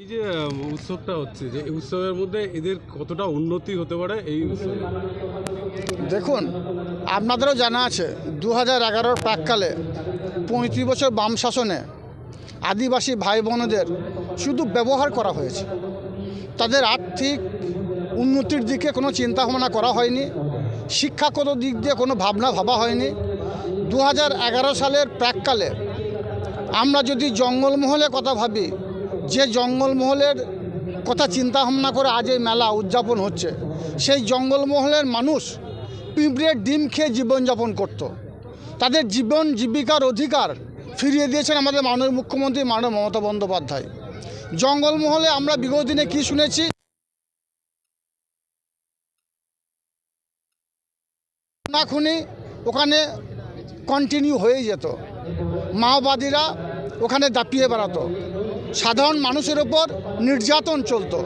এই যে উৎসবটা হচ্ছে যে উৎসবের মধ্যে এদের কতটা উন্নতি হতে পারে এই উৎসবে? দেখুন, আপনাদেরও জানা আছে দু হাজার এগারোর প্রাককালে পঁয়ত্রিশ বছর বাম শাসনে আদিবাসী ভাই বোনদের শুধু ব্যবহার করা হয়েছে। তাদের আর্থিক উন্নতির দিকে কোনো চিন্তা ভাবনা করা হয়নি, শিক্ষাগত দিক দিয়ে কোনো ভাবনা ভাবা হয়নি। দু হাজার এগারো সালের প্রাককালে আমরা যদি জঙ্গলমহলের কথা ভাবি যে জঙ্গলমহলের কথা চিন্তা ভাবনা করে আজ এই মেলা উদযাপন হচ্ছে, সেই জঙ্গলমহলের মানুষ পিঁপড়ের ডিম খেয়ে জীবনযাপন করত। তাদের জীবন জীবিকার অধিকার ফিরিয়ে দিয়েছেন আমাদের মাননীয় মুখ্যমন্ত্রী মাননীয় মমতা বন্দ্যোপাধ্যায়। জঙ্গলমহলে আমরা বিগত দিনে কী শুনেছি? খুনি ওখানে কন্টিনিউ হয়ে যেত। মাওবাদীরা ওখানে দাপিয়ে বেড়াতো। সাধারণ মানুষের ওপর নির্যাতন চলতো।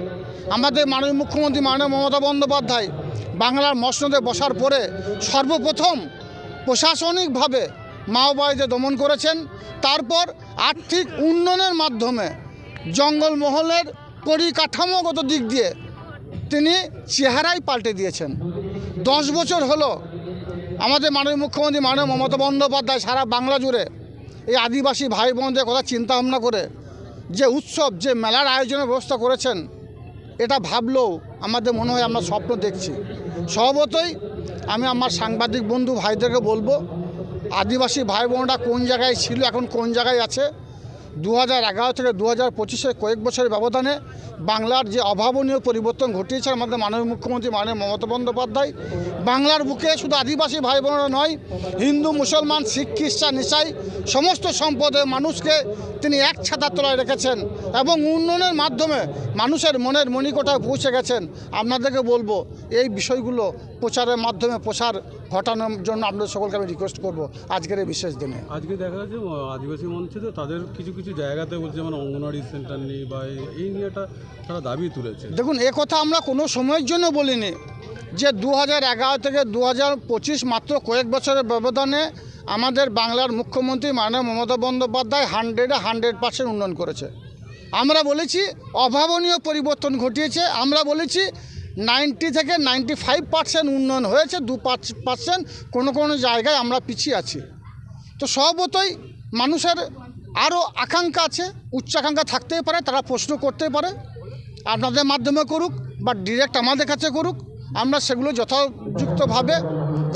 আমাদের মাননীয় মুখ্যমন্ত্রী মাননীয় মমতা বন্দ্যোপাধ্যায় বাংলার মসনদে বসার পরে সর্বপ্রথম প্রশাসনিকভাবে মাওবাদীদের দমন করেছেন। তারপর আর্থিক উন্নয়নের মাধ্যমে জঙ্গলমহলের পরিকাঠামোগত দিক দিয়ে তিনি চেহারাই পাল্টে দিয়েছেন। দশ বছর হলো আমাদের মাননীয় মুখ্যমন্ত্রী মাননীয় মমতা বন্দ্যোপাধ্যায় সারা বাংলা জুড়ে এই আদিবাসী ভাই বোনদের কথা চিন্তা ভাবনা করে যে উৎসব, যে মেলার আয়োজনের ব্যবস্থা করেছেন, এটা ভাবলেও আমাদের মনে হয় আমরা স্বপ্ন দেখছি। স্বভাবতই আমি আমার সাংবাদিক বন্ধু ভাইদেরকে বলব, আদিবাসী ভাই বোনরা কোন জায়গায় ছিল, এখন কোন জায়গায় আছে দু হাজার এগারো থেকে দু হাজার পঁচিশে কয়েক বছরের ব্যবধানে বাংলার যে অভাবনীয় পরিবর্তন ঘটিয়েছে আমাদের মাননীয় মুখ্যমন্ত্রী মাননীয় মমতা বন্দ্যোপাধ্যায়, বাংলার বুকে শুধু আদিবাসী ভাই বোনেরা নয়, হিন্দু, মুসলমান, শিখ, খ্রিস্টান, ইসাই, সমস্ত সম্পদের মানুষকে তিনি এক ছাতার তলায় রেখেছেন এবং উন্নয়নের মাধ্যমে মানুষের মনের মণিকোঠায় পৌঁছে গেছেন। আপনাদেরকে বলব, এই বিষয়গুলো প্রচারের মাধ্যমে প্রসার ঘটানোর জন্য আপনাদের সকলকে আমি রিকোয়েস্ট করব আজকের এই বিশেষ দিনে। আজকে দেখা যাচ্ছে আদিবাসী মঞ্চে তো তাদের কিছু কিছু জায়গাতে বলছে যেমন অঙ্গনওয়াড়ি সেন্টার নেই বা এই- নিয়ে একটা তারা দাবি তুলেছে। দেখুন এ কথা আমরা কোনো সময়ের জন্য বলিনি যে দু হাজার এগারো থেকে দু হাজার পঁচিশ মাত্র কয়েক বছরের ব্যবধানে আমাদের বাংলার মুখ্যমন্ত্রী মাননীয় মমতা বন্দ্যোপাধ্যায় হান্ড্রেডে হান্ড্রেড পার্সেন্ট উন্নয়ন করেছে। আমরা বলেছি অভাবনীয় পরিবর্তন ঘটিয়েছে আমরা বলেছি নাইনটি থেকে নাইনটি ফাইভ পার্সেন্ট উন্নয়ন হয়েছে, দু পার্সেন্ট কোনো কোনো জায়গায় আমরা পিছিয়ে আছি। তো সবতই মানুষের আরও আকাঙ্ক্ষা আছে উচ্চাকাঙ্ক্ষা থাকতেই পারে, তারা প্রশ্ন করতে পারে। আপনাদের মাধ্যমে করুক বা ডিরেক্ট আমাদের কাছে করুক, আমরা সেগুলো যথাযুক্তভাবে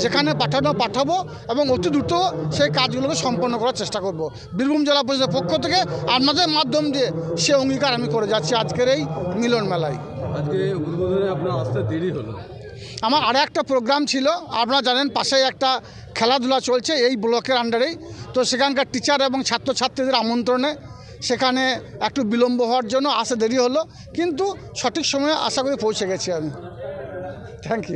যেখানে পাঠানো পাঠাবো এবং অতি দ্রুত সেই কাজগুলোকে সম্পন্ন করার চেষ্টা করব। বীরভূম জেলা পরিষদের পক্ষ থেকে আপনাদের মাধ্যম দিয়ে সে অঙ্গীকার আমি করে যাচ্ছি আজকের এই মিলন মেলায়। আজকে উদ্বোধনে আপনার আসতে দেরি হলো। আমার আর একটা প্রোগ্রাম ছিল আপনারা জানেন পাশেই একটা খেলাধুলা চলছে এই ব্লকের আন্ডারেই। তো সেখানকার টিচার এবং ছাত্রছাত্রীদের আমন্ত্রণে সেখানে একটু বিলম্ব হওয়ার জন্য আসে দেরি হলো কিন্তু সঠিক সময়ে আশা করি পৌঁছে গেছি আমি। Thank you